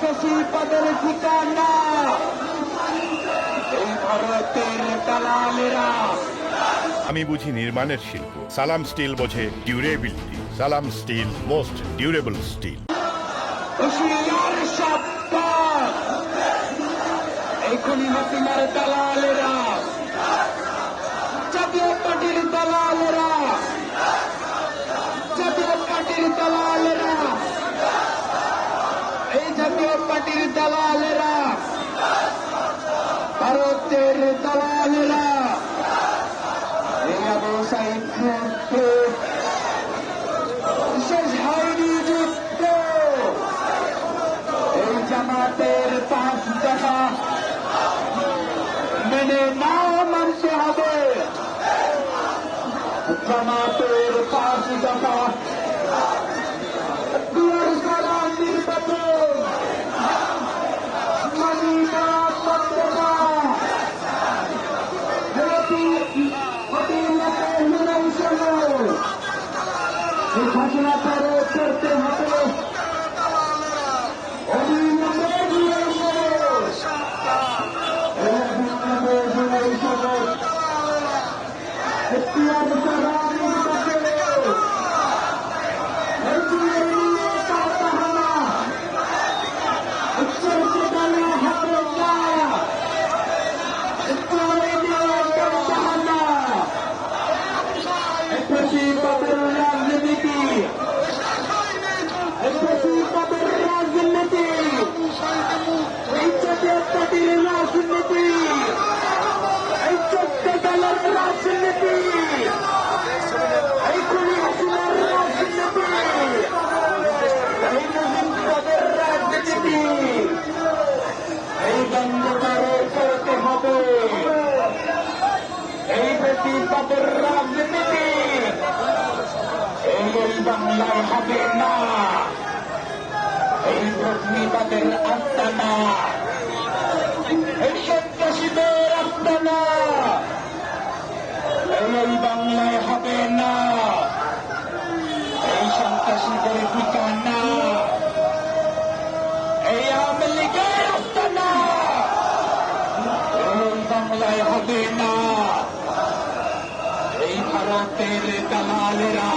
শশী পদের ঠিকানা। এই ভারতের দালালেরা। আমি বুঝি নির্মাণের শিল্প। সালাম স্টিল বোঝে ডিউরেবিলিটি সালাম স্টিল মোস্ট ডিউরেবল স্টিল। এখনই হাসিনার দালালেরা। পার্টির দালালেরা, ভারতের দালালেরা আবু সাইদ শেষ হয়নি যুদ্ধ। এই জামাতের পাঁচ দফা মেনে নাও, মানতে হবে। জামাতের পাঁচ দফা ঘোষণা করে করতে হবে। অবিলম্বে হুনাই রাজনীতি এই বাংলায় হবে না এই প্রতিবাদের আস্তানা এই সন্ত্রাসীদের আস্তানা। এই বাংলায় হবে না এই সন্ত্রাসীদের ঠিকানা এই আওয়ামী লীগের আস্তানা। এই বাংলায় হবে না। میرے کمال را